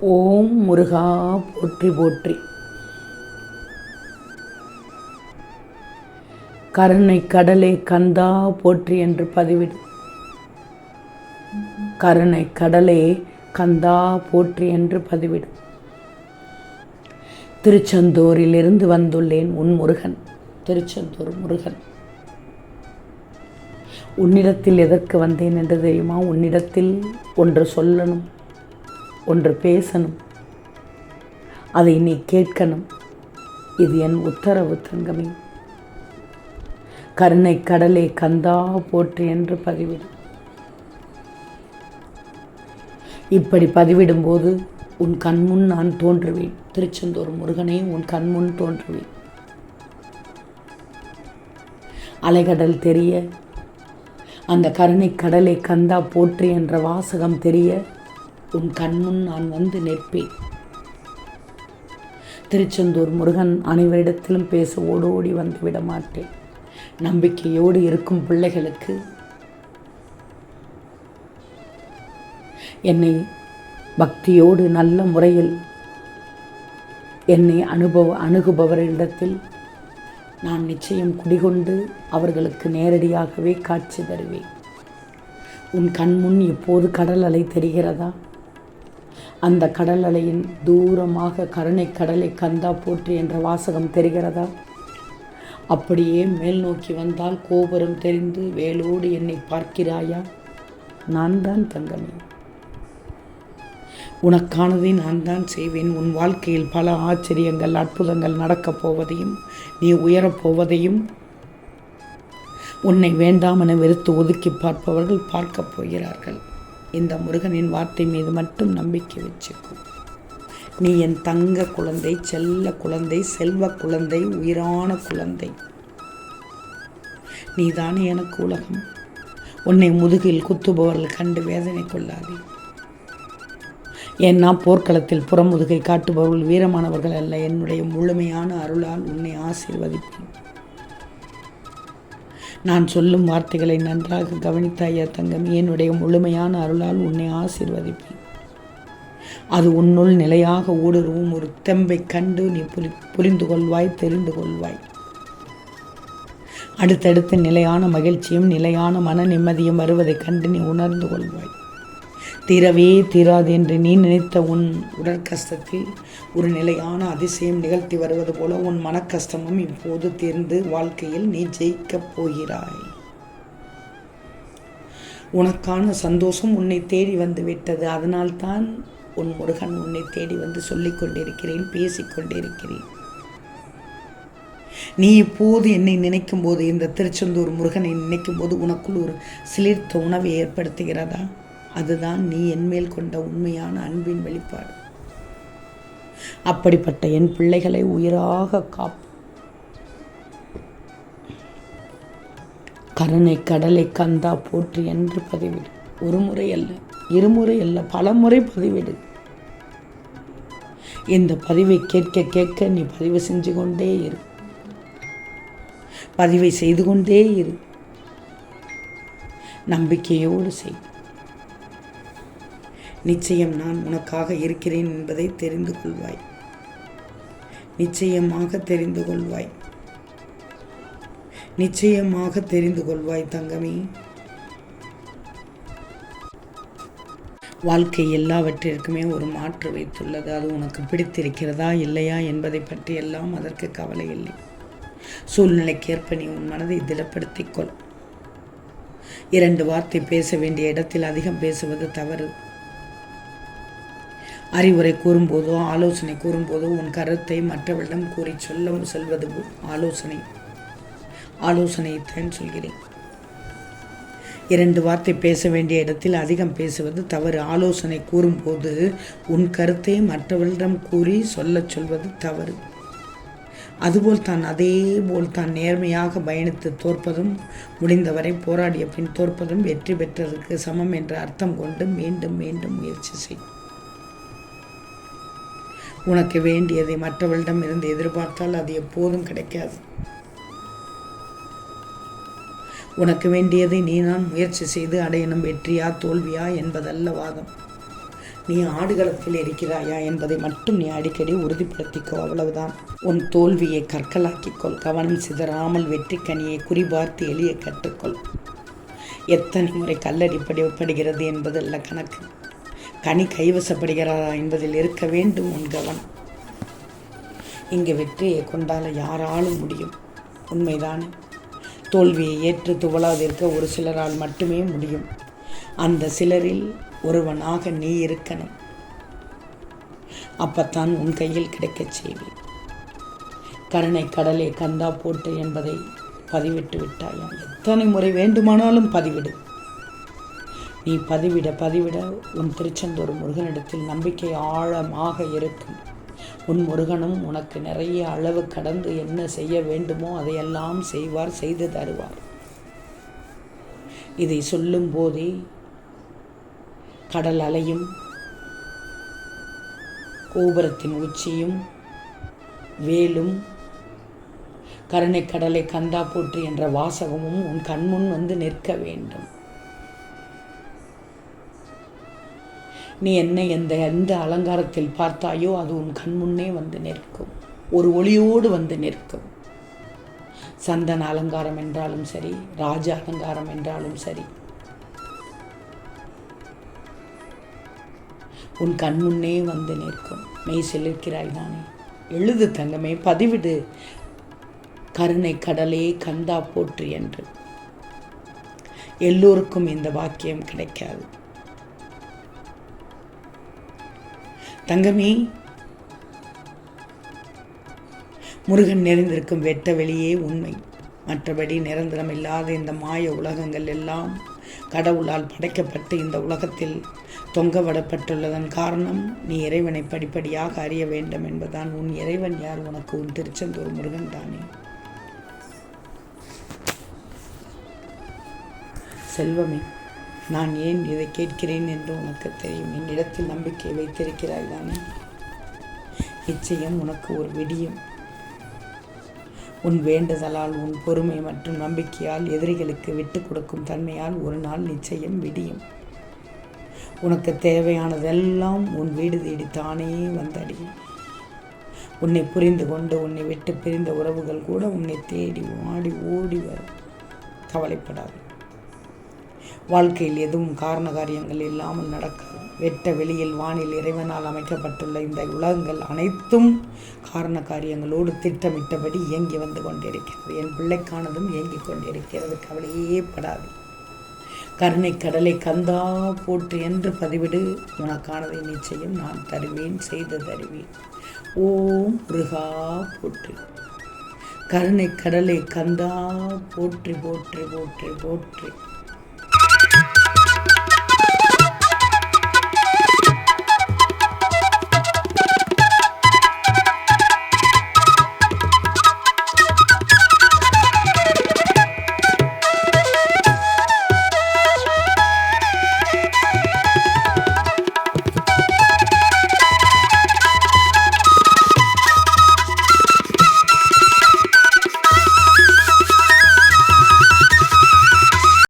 ஓம் முருகா போற்றி போற்றி. கருணை கடலே கந்தா போற்றி என்று பதிவிடு. கருணை கடலே கந்தா போற்றி என்று பதிவிடு. திருச்செந்தூரிலிருந்து வந்துள்ளேன் உன் முருகன். திருச்செந்தூர் முருகன். உன்னிடத்தில் எதற்கு வந்தேன் என்று தெரியுமா? உன்னிடத்தில் ஒன்று சொல்லணும். ஒன்று பேசணும். அதை நீ கேட்கணும். இது என் உத்தரவு தங்கமே. கருணை கடலே கந்தா போற்று என்று பதிவிடும். இப்படி பதிவிடும்போது உன் கண்முன் நான் தோன்றுவேன். திருச்செந்தூர் முருகனே உன் கண்முன் தோன்றுவேன். அலைகடல் தெரிய அந்த கருணை கடலை கந்தா போற்று என்ற வாசகம் தெரிய உன் கண்முன் நான் வந்து நிற்பேன். திருச்செந்தூர் முருகன் அனைவரிடத்திலும் பேச ஓடோடி வந்து விட மாட்டேன் நம்பிக்கையோடு இருக்கும் பிள்ளைகளுக்கு என்னை பக்தியோடு நல்ல முறையில் என்னை அனுபவ அணுகுபவரிடத்தில் நான் நிச்சயம் குடிகொண்டு அவர்களுக்கு நேரடியாகவே காட்சி தருவேன். உன் கண்முன் இப்போது கடல் அலை தெரிகிறதா? அந்த கடல் அலையின் தூரமாக கருணை கடலை கந்தா போற்றி என்ற வாசகம் தெரிகிறதா? அப்படியே மேல் நோக்கி வந்தால் கோபுரம் தெரிந்து வேலோடு என்னை பார்க்கிறாயா? நான் தான் தங்கமே. உனக்கானதை நான் தான் செய்வேன். உன் வாழ்க்கையில் பல ஆச்சரியங்கள் அற்புதங்கள் நடக்கப் போவதையும் நீ உயரப் போவதையும் உன்னை வேண்டாமென வெறுத்து ஒதுக்கி பார்ப்பவர்கள் பார்க்கப் போகிறார்கள். இந்த முருகனின் வார்த்தை மீது மட்டும் நம்பிக்கை வச்சுக்கும் நீ என் தங்க குழந்தை செல்ல குழந்தை செல்வ குழந்தை உயிரான குழந்தை. நீதானே எனக்கு உலகம். உன்னை முதுகில் குத்துபவர்கள் கண்டு வேதனை கொள்ளாதே. ஏன்னா போர்க்களத்தில் புறமுதுகை காட்டுபவர்கள் வீரமானவர்கள் அல்ல. என்னுடைய முழுமையான அருளால் உன்னை ஆசீர்வதிப்பேன். நான் சொல்லும் வார்த்தைகளை நன்றாக கவனித்தாயா தங்கம். என்னுடைய முழுமையான அருளால் உன்னை ஆசீர்வதிப்பேன். அது உன்னுள் நிலையாக ஊடுருவும் ஒரு தெம்பை கண்டு நீ புரி புரிந்து கொள்வாய் தெரிந்து கொள்வாய் அடுத்தடுத்து நிலையான மகிழ்ச்சியும் நிலையான மன நிம்மதியும் வருவதைக் கண்டு நீ உணர்ந்து கொள்வாய். தீரவே தீராது என்று நீ நினைத்த உன் உடற்கஷ்டத்தில் ஒரு நிலையான அதிசயம் நிகழ்த்தி வருவது போல உன் மனக்கஷ்டமும் இப்போது தீர்ந்து வாழ்க்கையில் நீ ஜெயிக்கப் போகிறாய். உனக்கான சந்தோஷம் உன்னை தேடி வந்து விட்டது. அதனால்தான் உன் முருகன் உன்னை தேடி வந்து சொல்லிக் கொண்டிருக்கிறேன் பேசிக் கொண்டிருக்கிறேன். நீ இப்போது என்னை நினைக்கும் போது இந்த திருச்செந்தூர் முருகனை நினைக்கும் போது உனக்குள் ஒரு சிலிர்த்த உணவை ஏற்படுத்துகிறதா? அதுதான் நீ என்மேல் கொண்ட உண்மையான அன்பின் வெளிப்பாடு. அப்படிப்பட்ட என் பிள்ளைகளை உயிராக காப்பு கருணை கடலை கந்தா போற்று என்று பதிவிடு. ஒரு முறை அல்ல இருமுறை அல்ல பல முறை பதிவிடு. இந்த பதிவை கேட்க கேட்க நீ பதிவு செஞ்சு கொண்டே இரு. பதிவை செய்து கொண்டே இரு. நம்பிக்கையோடு செய். நிச்சயம் நான் உனக்காக இருக்கிறேன் என்பதை தெரிந்து கொள்வாய். நிச்சயமாக தெரிந்து கொள்வாய். நிச்சயமாக தெரிந்து கொள்வாய் தங்கமே. வாழ்க்கை எல்லாவற்றிற்குமே ஒரு மாற்று வைத்துள்ளது. அது உனக்கு பிடித்திருக்கிறதா இல்லையா என்பதை பற்றி எல்லாம் அதற்கு கவலை இல்லை. சூழ்நிலைக்கேற்ப நீ உன் மனதை திடப்படுத்திக் கொள். இரண்டு வார்த்தை பேச வேண்டிய இடத்தில் அதிகம் பேசுவது தவறு. அறிவுரை கூறும்போதோ ஆலோசனை கூறும்போதோ உன் கருத்தை மற்றவரிடம் கூறி சொல்ல செல்வது ஆலோசனை. ஆலோசனையைத்தான் சொல்கிறேன். இரண்டு வார்த்தை பேச வேண்டிய இடத்தில் அதிகம் பேசுவது தவறு. ஆலோசனை கூறும்போது உன் கருத்தை மற்றவர்களிடம் கூறி சொல்லச் சொல்வது தவறு. அதுபோல் தான் அதே போல் தான் நேர்மையாக பயணித்து தோற்பதும் முடிந்தவரை போராடிய பின் தோற்பதும் வெற்றி பெற்றதற்கு சமம் என்ற அர்த்தம் கொண்டு மீண்டும் மீண்டும் முயற்சி செய். உனக்கு வேண்டியதை மற்றவர்களிடம் இருந்து எதிர்பார்த்தால் அது எப்போதும் கிடைக்காது. உனக்கு வேண்டியதை நீ நான் முயற்சி செய்து அடையணும் வெற்றியா தோல்வியா என்பதல்ல வாதம். நீ ஆடுகளத்தில் இருக்கிறாயா என்பதை மட்டும் நீ அடிக்கடி உறுதிப்படுத்திக்கோ அவ்வளவுதான். உன் தோல்வியை கற்களாக்கிக்கொள் கவனம் சிதறாமல் வெற்றி கனியை குறிபார்த்து எளிய கற்றுக்கொள். எத்தனை முறை கல்லடிப்படப்படுகிறது என்பதல்ல கணக்கு. கனி கைவசப்படுகிறாரா என்பதில் இருக்க வேண்டும் உன் கவனம். இங்கு வெற்றியை கொண்டால யாராலும் முடியும். உண்மைதான்? தோல்வியை ஏற்று துவளாதிருக்க ஒரு சிலரால் மட்டுமே முடியும். அந்த சிலரில் ஒருவனாக நீ இருக்கணும். அப்பத்தான் உன் கையில் கிடைக்கச் செய்வேன். கருணை கடலே கந்தா போட்டு என்பதை பதிவிட்டு விட்டாயா? எத்தனை முறை வேண்டுமானாலும் பதிவிடு. நீ பதிவிட பதிவிட உன் திருச்செந்தூர் முருகனிடத்தில் நம்பிக்கை ஆழமாக இருக்கும். உன் முருகனும் உனக்கு நிறைய அளவு கடந்து என்ன செய்ய வேண்டுமோ அதையெல்லாம் செய்வார் செய்து தருவார். இதை சொல்லும் போதே கடல் அலையும் கோபுரத்தின் உச்சியும் வேலும் கருணை கடலை கந்தா போற்று என்ற வாசகமும் உன் கண்முன் வந்து நிற்க வேண்டும். நீ என்னை எந்த எந்த அலங்காரத்தில் பார்த்தாயோ அது உன் கண்முன்னே வந்து நிற்கும். ஒரு ஒளியோடு வந்து நிற்கும். சந்தன அலங்காரம் என்றாலும் சரி ராஜ அலங்காரம் என்றாலும் சரி உன் கண்முன்னே வந்து நிற்கும். மெய் செல்லிருக்கிறாய் தானே? எழுது தங்கமே பதிவிடு. கருணை கடலே கந்தா போற்று என்று. எல்லோருக்கும் இந்த வாக்கியம் கிடைக்காது. தங்கமே. முருகன் நிறைந்திருக்கும் வெட்ட வெளியே உண்மை. மற்றபடி நிரந்தரம் இல்லாத இந்த மாய உலகங்கள் எல்லாம் கடவுளால் படைக்கப்பட்டு இந்த உலகத்தில் தொங்கவிடப்பட்டுள்ளதன் காரணம் நீ இறைவனை படிப்படியாக அறிய வேண்டும் என்பதான் உன் இறைவன் யார்? உனக்கு உன் திருச்செந்தூர் முருகன் தானே. செல்வமே. நான் ஏன் இதை கேட்கிறேன் என்று உனக்கு தெரியும்? என்னிடத்தில் நம்பிக்கை வைத்திருக்கிறாய் தானே? நிச்சயம் உனக்கு ஒரு விடியும். உன் வேண்டுதலால் உன் பொறுமை மற்றும் நம்பிக்கையால் எதிரிகளுக்கு விட்டு கொடுக்கும் தன்மையால் ஒரு நாள் நிச்சயம் விடியும். உனக்கு தேவையானதெல்லாம் உன் வீடு தேடி தானே வந்தடையும் உன்னை புரிந்து கொண்டு உன்னை விட்டு பிரிந்த உறவுகள் கூட உன்னை தேடி ஆடி ஓடி வரும். கவலைப்படாது. வாழ்க்கையில் எதுவும் காரண காரியங்கள் இல்லாமல் நடக்காது. வெட்ட வெளியில் வானில் இறைவனால் அமைக்கப்பட்டுள்ள இந்த உலகங்கள் அனைத்தும் காரண காரியங்களோடு திட்டமிட்டபடி இயங்கி வந்து கொண்டிருக்கிறது. என் பிள்ளைக்கானதும் இயங்கி கொண்டிருக்கிறது. கவலையே படாது. கருணை கடலை கந்தா போற்று என்று பதிவிடு. உனக்கானதை நிச்சயம் நான் தருவேன் செய்து தருவேன். ஓம் முருகா போற்று. கருணை கடலை கந்தா போற்றி போற்றி போற்றி போற்றி.